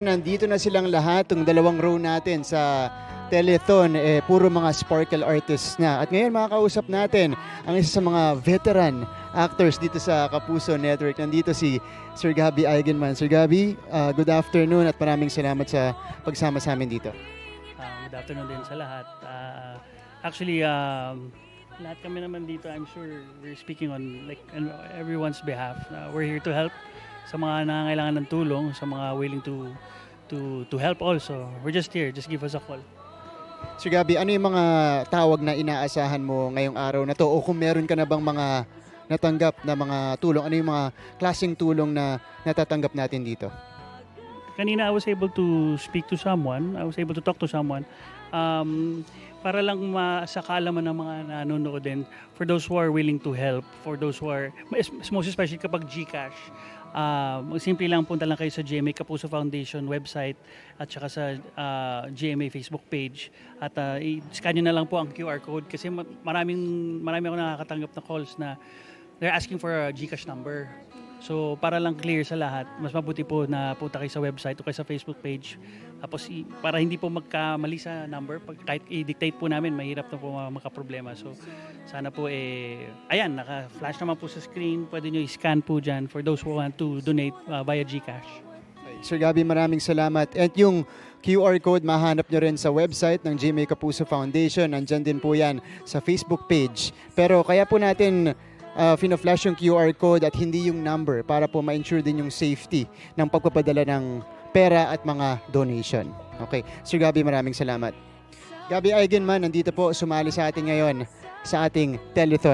Nandito na silang lahat, yung dalawang row natin sa telethon, eh, puro mga sparkle artists na. At ngayon makakausap natin ang isa sa mga veteran actors dito sa Kapuso Network. Nandito si Sir Gabi Eigenman. Sir Gabi, ah, good afternoon at maraming salamat sa pagsama sa amin dito. Ah, good afternoon din sa lahat. Ah, actually, um, lahat kami naman dito, I'm sure we're speaking on like on everyone's behalf. Uh, we're here to help sa mga nangangailangan ng tulong, sa mga willing to to to help also. We're just here, just give us a call. Sir Gabi, ano yung mga tawag na inaasahan mo ngayong araw na to? O kung meron ka na bang mga natanggap na mga tulong, ano yung mga klaseng tulong na natatanggap natin dito? Kanina I was able to speak to someone, I was able to talk to someone um, para lang masakalaman ng mga nanonood din for those who are willing to help, for those who are, most especially kapag GCash, uh, simple lang punta lang kayo sa GMA Kapuso Foundation website at saka sa uh, GMA Facebook page at uh, i-scan nyo na lang po ang QR code kasi ma- maraming, marami ako nakakatanggap na calls na they're asking for a GCash number. So, para lang clear sa lahat, mas mabuti po na punta kayo sa website o kayo sa Facebook page. Tapos, i- para hindi po magkamali sa number, pag kahit i-dictate po namin, mahirap na po ma- makaproblema. So, sana po eh, ayan, naka-flash naman po sa screen. Pwede nyo i-scan po dyan for those who want to donate uh, via GCash. Sir Gabi, maraming salamat. At yung QR code, mahanap nyo rin sa website ng GMA Kapuso Foundation. Nandyan din po yan sa Facebook page. Pero kaya po natin uh, fina-flash yung QR code at hindi yung number para po ma-ensure din yung safety ng pagpapadala ng pera at mga donation. Okay. Sir Gabi, maraming salamat. Gabi Eigenman, nandito po sumali sa atin ngayon sa ating telethon.